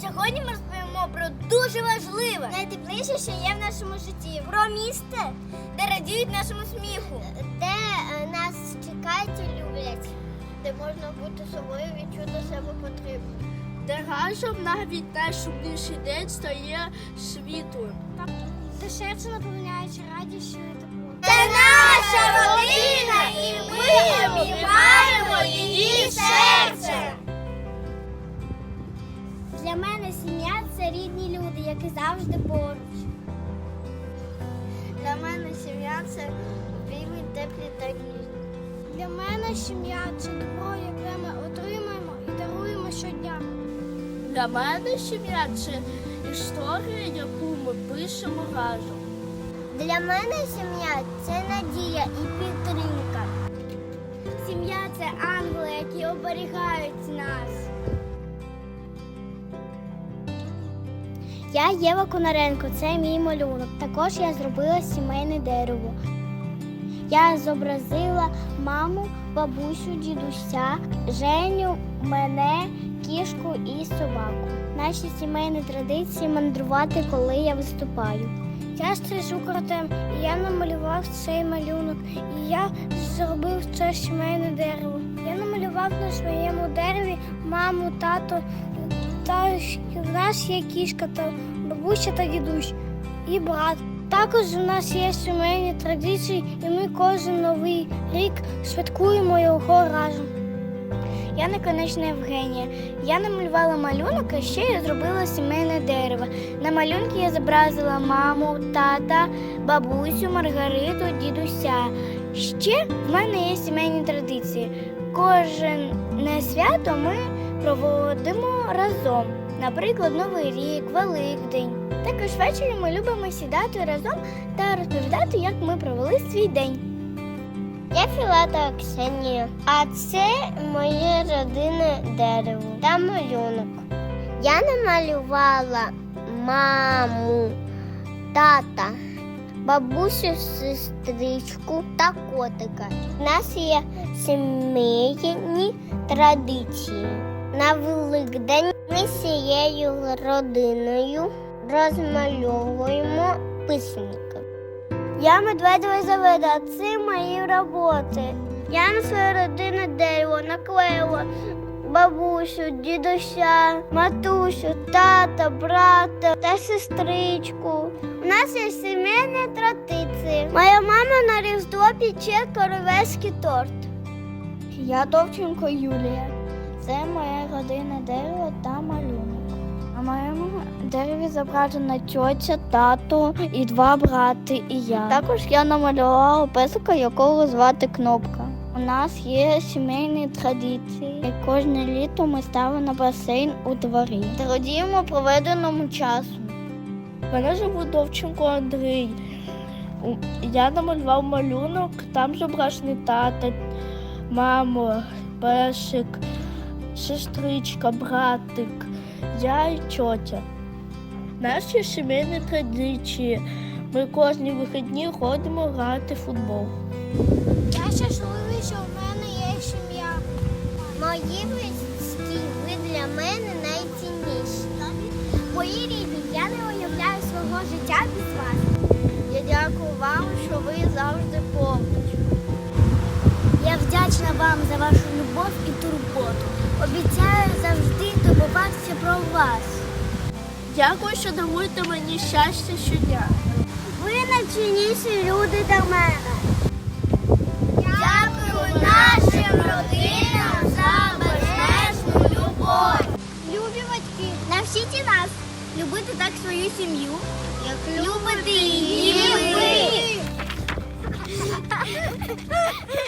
Сьогодні ми розповімо про дуже важливе, найтепліше, що є в нашому житті. Про місце, де радіють нашому сміху, де е, нас чекають і люблять, де можна бути собою і відчути себе потрібним. де разом навіть найшумніший день стає світлим. Де серце наповняється радістю і теплом. Це наша родина, і ми рідні люди, які завжди поруч. Для мене сім'я це обійми теплі та ніжні. Для мене сім'я це добро, яке ми отримуємо і даруємо щодня. Для мене сім'я це історія, яку ми пишемо разом. Для мене сім'я це надія і підтримка. Сім'я це ангели, які оберігають нас. Я Єва Конаренко, це мій малюнок. Також я зробила сімейне дерево. Я зобразила маму, бабусю, дідуся, Женю, мене, кішку і собаку. Наші сімейні традиції мандрувати, коли я виступаю. Я стрижу кортем, і я намалював цей малюнок, і я зробив це сімейне дерево. Я намалював на своєму дереві маму, тато, та в нас є кішка, та бабуся та дідусь і брат. Також у нас є сімейні традиції, і ми кожен новий рік святкуємо його разом. Я наконечна Євгенія. Я намалювала малюнок, а ще я зробила сімейне дерево. На малюнки я зобразила маму, тата, бабусю, Маргариту, дідуся. Ще в мене є сімейні традиції. Кожне свято ми проводимо разом. Наприклад, Новий рік, Великдень. Також ввечері ми любимо сідати разом та розповідати, як ми провели свій день. Я Філата Ксенія, а це моє родинне дерево та малюнок. Я намалювала маму, тата, бабусю, сестричку та котика. У нас є сімейні традиції. На Великдень ми з родиною розмальовуємо писанки. Я Медведева Заведа, це мої роботи. Я на своє родинне дерево наклеїла бабусю, дідуся, матусю, тата, брата та сестричку. У нас є сімейні традиції. Моя мама на Різдво пече королевський торт. Я Довченко Юлія. Це моє родинне дерево та малюнок. На моєму дереві зображена тьотя, тато і два брати і я. Також я намалювала песика, якого звати Кнопка. У нас є сімейні традиції. Як кожне літо ми ставимо басейн у дворі. Та радіємо проведеному часу. Мене звуть Довченко Андрій. Я намалював малюнок, там зображений тата, мама, песик, сестричка, братик, я і тьотя. Наші сімейні традиції. Ми кожні вихідні ходимо грати в футбол. Я щасливий, що в мене є сім'я. Мої близькі ви для мене найцінніші. Мої рідні, я не уявляю свого життя без вас. Я дякую вам, що ви завжди поруч. Я вдячна вам за вашу любов і турботу. Обіцяю завжди турбуватися про вас. Дякую, що даруєте мені щастя щодня. Ви найцінніші люди для мене. Дякую нашим родинам за безмежну любов. Любі батьки, навчіть нас любити так свою сім'ю, як любите її ви.